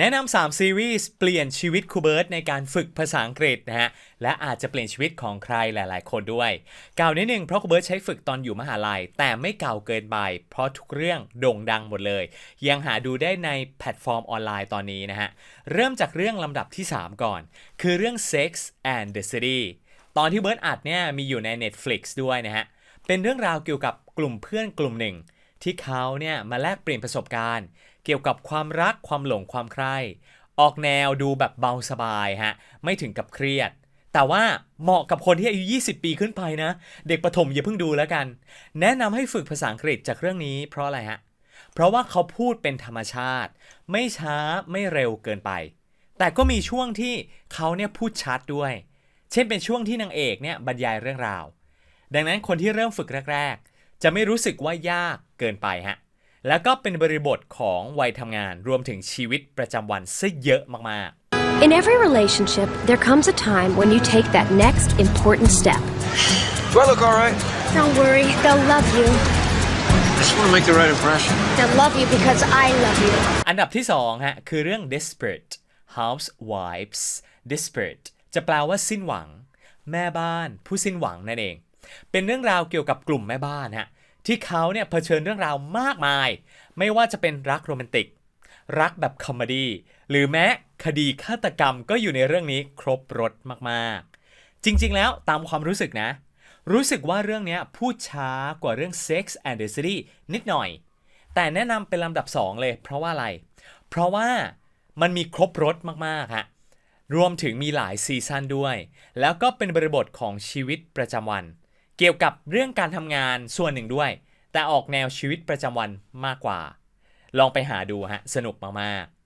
แนะนำ3ซีรีส์เปลี่ยนชีวิตครูเบิร์ตในการฝึกภาษาอังกฤษนะฮะ และอาจจะเปลี่ยนชีวิตของใครหลาย ๆ คนด้วยเก่านิดนึงเพราะครูเบิร์ตใช้ฝึกตอนอยู่มหาลัย แต่ไม่เก่าเกินไปเพราะทุกเรื่องโด่งดังหมดเลย ยังหาดูได้ในแพลตฟอร์มออนไลน์ตอนนี้นะฮะ เริ่มจากเรื่องลำดับที่ 3 ก่อน คือเรื่อง Sex and the City ตอนที่เบิร์ตอัดเนี่ยมีอยู่ใน Netflix ด้วยนะฮะเป็นเรื่องราวเกี่ยวกับกลุ่มเพื่อนกลุ่มหนึ่ง ที่เขาเนี่ยมาแลกเปลี่ยนประสบการณ์ เกี่ยวกับความรักความหลงความใคร่ออกแนวดูแบบเบาสบายฮะไม่ถึงกับเครียด แต่ว่าเหมาะกับคนที่อายุ 20 ปีขึ้นไปนะ เด็กประถมอย่าเพิ่งดูแล้วกัน แนะนำให้ฝึกภาษาอังกฤษจากเรื่องนี้เพราะอะไรฮะเพราะว่าเขาพูดเป็นธรรมชาติ ไม่ช้าไม่เร็วเกินไป แต่ก็มีช่วงที่เขาเนี่ยพูดชัดด้วย เช่นเป็นช่วงที่นางเอกเนี่ยบรรยายเรื่องราว ดังนั้นคนที่เริ่มฝึกแรก ๆ จะไม่รู้สึกว่ายากเกินไปฮะ แล้วก็เป็นบริบทของวัยทำงานรวมถึงชีวิตประจำวันซะเยอะมาก In every relationship, there comes a time when you take that next important step. Do I look all right? Don't worry, they'll love you. I just want to make the right impression. They'll love you because I love you. ๆอันดับที่2ฮะคือเรื่อง desperate housewives desperate จะแปลว่าสิ้นหวัง แม่บ้าน ผู้สิ้นหวังนั่นเอง เป็นเรื่องราวเกี่ยวกับกลุ่มแม่บ้านฮะ ที่เขาเนี่ยเผชิญเรื่องราวมากมาย ไม่ว่าจะเป็นรักโรแมนติก รักแบบคอมเมดี้หรือแม้คดีฆาตกรรมก็อยู่ในเรื่องนี้ครบรถมากๆ จริงๆแล้วตามความรู้สึกนะ รู้สึกว่าเรื่องนี้พูดช้ากว่าเรื่อง Sex and the City นิดหน่อย แต่แนะนำเป็นลำดับ 2 เลย เพราะว่าอะไร เพราะว่ามันมีครบรถมากๆฮะรวมถึงมีหลายซีซั่นด้วย แล้วก็เป็นบริบทของชีวิตประจำวัน เกี่ยวกับเรื่องการทำงานส่วนหนึ่งด้วย แต่ออกแนวชีวิตประจำวันมากกว่า ลองไปหาดูฮะ สนุกมากๆ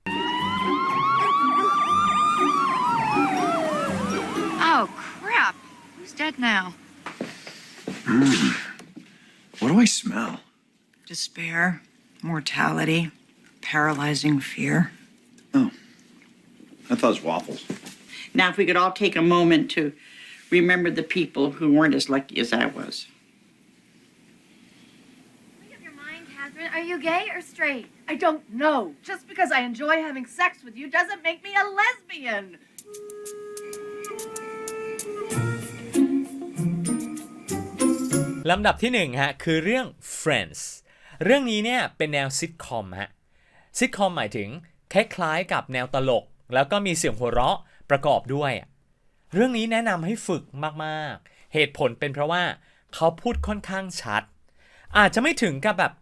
Oh, crap. Who's dead now? What do I smell? Despair, mortality, paralyzing fear. I thought it was waffles. Now, if we could all take a moment to remember the people who weren't as lucky as I was. Make up your mind, Catherine. Are you gay or straight? I don't know. Just because I enjoy having sex with you doesn't make me a lesbian. ลำดับที่1ฮะคือเรื่อง Friends เรื่องนี้เนี่ยเป็นแนวซิทคอมฮะซิทคอมหมายถึงคล้ายๆกับแนวตลก แล้วก็มีเสียงหัวเราะประกอบด้วยอะ เรื่องนี้แนะนำให้ฝึกมากๆ เหตุผลเป็นเพราะว่าเขาพูดค่อนข้างชัด อาจจะไม่ถึงกับแบบ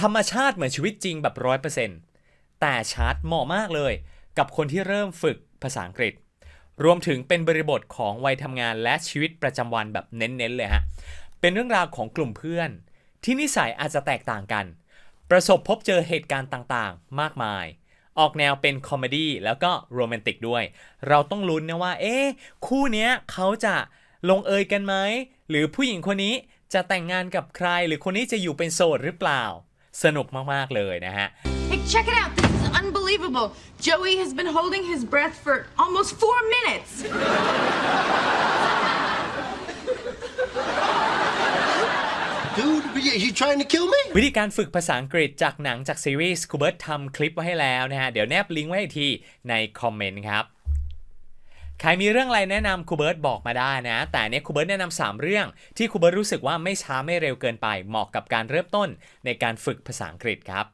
ธรรมชาติเหมือนชีวิตจริงแบบร้อยเปอร์เซ็นต์แต่ชัดเหมาะมากเลย กับคนที่เริ่มฝึกภาษาอังกฤษ รวมถึงเป็นบริบทของวัยทำงานและชีวิตประจำวันแบบเน้นๆเลยฮะ เป็นเรื่องราวของกลุ่มเพื่อน ที่นิสัยอาจจะแตกต่างกัน ประสบพบเจอเหตุการณ์ต่างๆ มากมาย ออกแนวเป็นคอมเมดี้แล้วก็โรแมนติกด้วย เราต้องลุ้นนะว่า เอ๊ะคู่เนี้ยเขาจะลงเอยกันไหม หรือผู้หญิงคนนี้จะแต่งงานกับใคร หรือคนนี้จะอยู่เป็นโสดหรือเปล่า สนุกมาก ๆ เลยนะฮะ Hey, check it out. This is unbelievable. Joey has been holding his breath for almost four minutes. Dude, are you trying to kill me? วิธีการฝึกภาษาอังกฤษจากหนังจากซีรีส์คูเบิร์ตทำคลิปไว้ให้แล้วนะฮะ เดี๋ยวแนบลิงก์ไว้อีกทีในคอมเมนต์ครับ ใครมีเรื่องอะไรแนะนำครูเบิร์ตบอกมาได้นะ แต่เนี้ยครูเบิร์ตแนะนำา3เรื่องที่ครูเบิร์ตรู้สึกว่าไม่ช้าไม่เร็วเกินไปเหมาะกับการเริ่มต้นในการฝึกภาษาอังกฤษครับ